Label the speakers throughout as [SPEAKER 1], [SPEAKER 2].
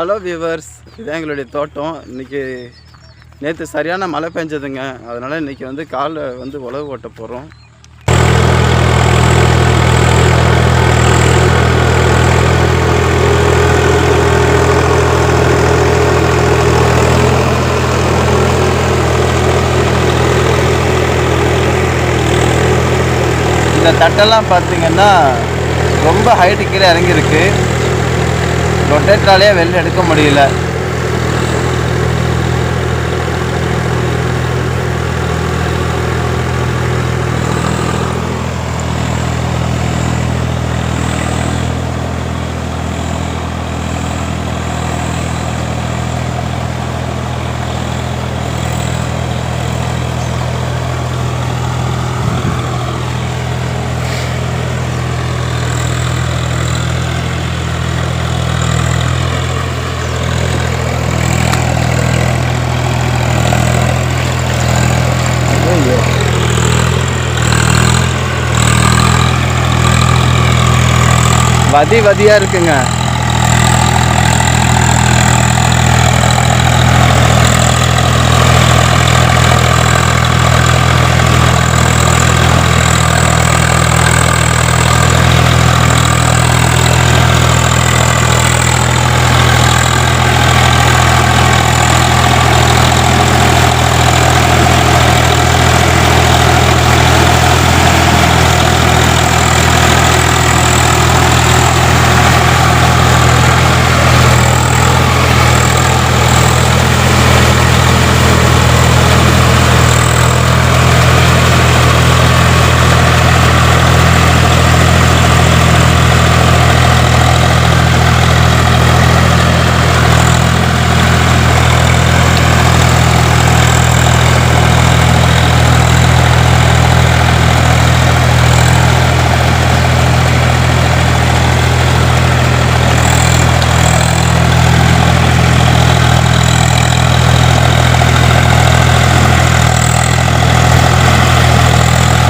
[SPEAKER 1] Hello viewers இதான் எங்களுடைய தோட்டம். இன்றைக்கி நேற்று சரியான மழை பெஞ்சதுங்க. அதனால் இன்றைக்கி வந்து காலை வந்து உழவு ஓட்ட போகிறோம் இந்த தட்டெல்லாம் பார்த்திங்கன்னா ரொம்ப ஹைட்டு கீழே இறங்கியிருக்கு. ரொட்டேட்டராலே வெளில எடுக்க முடியல. வதி வதியா இருக்குங்க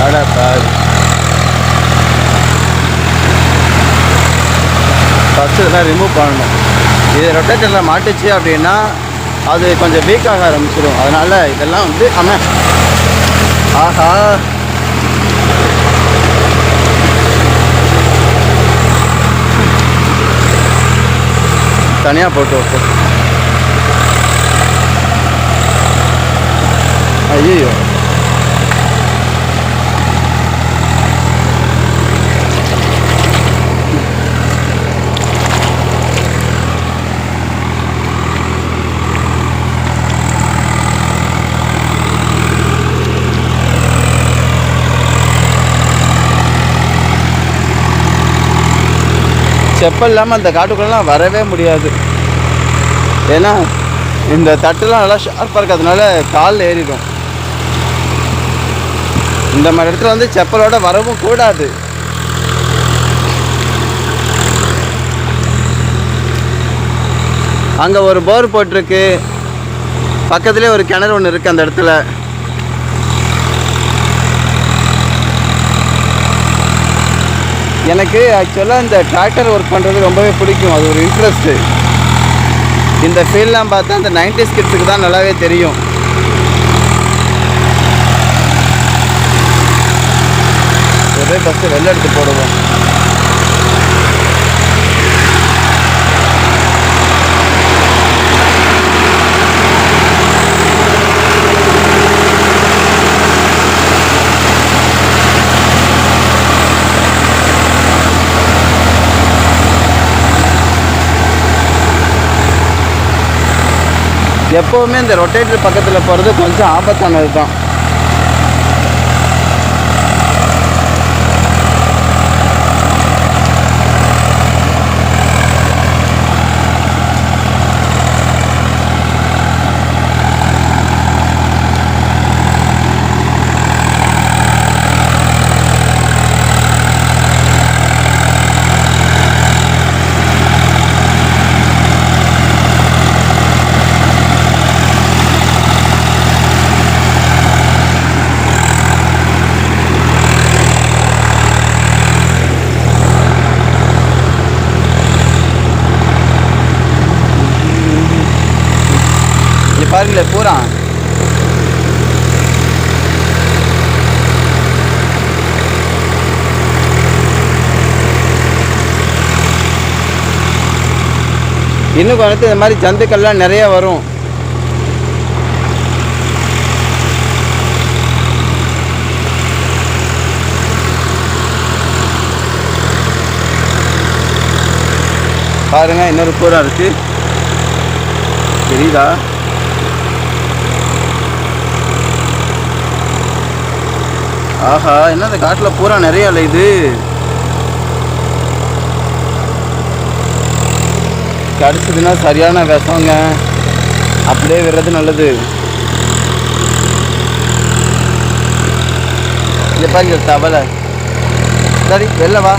[SPEAKER 1] அட பாரு ஃபஸ்ட்டு இதெல்லாம் ரிமூவ் பண்ணணும். இது ரொட்டேட்டரில் மாட்டுச்சு அப்படின்னா அது கொஞ்சம் வீக் ஆக ஆரம்பிச்சிடும் அதனால் இதெல்லாம் வந்து ஆமாம் ஆஹா. தனியாக போட்டு வைப்போம். ஐயோ செப்பல் இல்லாமல் அந்த காட்டுக்குள்ளலாம் வரவே முடியாது. ஏன்னா இந்த தட்டுலாம் நல்லா ஷார்ப்பாக இருக்கிறதுனால கால் ஏறிடும். இந்த மாதிரி இடத்துல வந்து செப்பலோட வரவும் கூடாது. அங்கே ஒரு போர் போட்டிருக்கு. பக்கத்துலேயே ஒரு கிணறு ஒன்று இருக்குது அந்த இடத்துல. எனக்கு ஆக்சுவலாக இந்த டிராக்டர் ஒர்க் பண்ணுறது ரொம்பவே பிடிக்கும். அது ஒரு இன்ட்ரெஸ்ட்டு இந்த ஃபீல்டெலாம் பார்த்தா இந்த நைன்டி கிட்ஸுக்கு தான் நல்லாவே தெரியும். ஒரே ஃபஸ்ட்டு வெளில எடுத்து போடுவோம். எப்போவுமே இந்த ரொட்டேட்டர் பக்கத்தில் போகிறது கொஞ்சம் ஆபத்தானது தான் இன்னும் கொஞ்சம் இந்த மாதிரி ஜந்துக்கள்லாம் நிறைய வரும். பாருங்க இன்னொரு பூரா இருக்கு. தெரியுதா? ஆஹா என்ன இந்த காட்டில் பூரா நிறைய இது? கடிச்சதுன்னா சரியான விஷங்க அப்படியே விடுறது நல்லது. இங்க பாருங்க தவளை. சரி வெளில வா.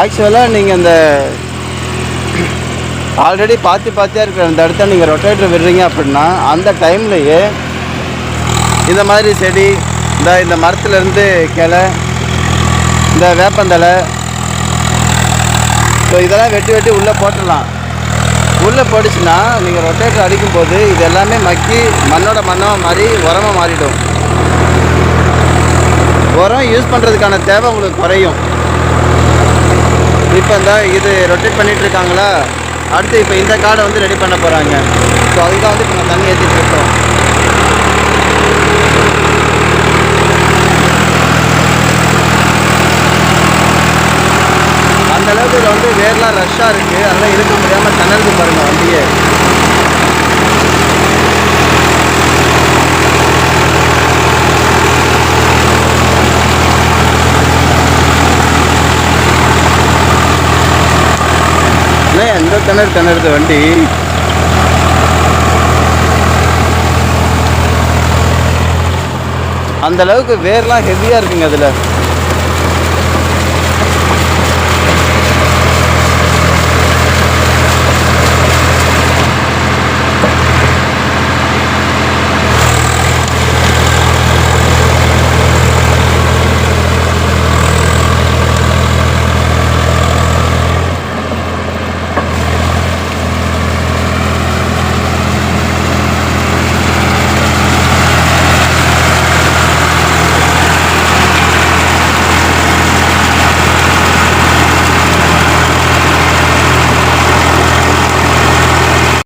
[SPEAKER 1] ஆக்சுவலாக நீங்கள் அந்த ஆல்ரெடி பார்த்து பார்த்தியா இருக்கிற அந்த இடத்த நீங்கள் ரொட்டேட்டர் விடுறீங்க அப்படின்னா அந்த டைம்லையே இந்த மாதிரி செடி இந்த இந்த மரத்துலேருந்து கிளை இந்த வேப்பந்தலை ஸோ இதெல்லாம் வெட்டி வெட்டி உள்ளே போட்டுடலாம். உள்ளே போட்டுச்சுன்னா நீங்கள் ரொட்டேட்டர் அடிக்கும்போது இது எல்லாமே மக்கி மண்ணோட மண்ணாக மாறி உரமாக மாறிடும். உரம் யூஸ் பண்ணுறதுக்கான தேவை உங்களுக்கு குறையும். இப்போ இந்த இது ரொட்டேட் பண்ணிகிட்ருக்காங்களா அடுத்து இப்போ இந்த கார்டை வந்து ரெடி பண்ண போகிறாங்க ஸோ அதுக்கு தான் வந்து இப்போ நான் தண்ணி ஏற்றிட்டு இருக்கோம். அந்த அளவுக்கு இதில் வந்து வேர்லாம் ரஷ்ஷாக இருக்குது அதெல்லாம் இருக்க முடியாமல் தண்ணலுக்கு பாருங்கள் வண்டியே. என்ன எந்த திணறு திணறுது வண்டி? அந்தளவுக்கு வேர்லாம் ஹெவியாக இருக்குங்க அதில்.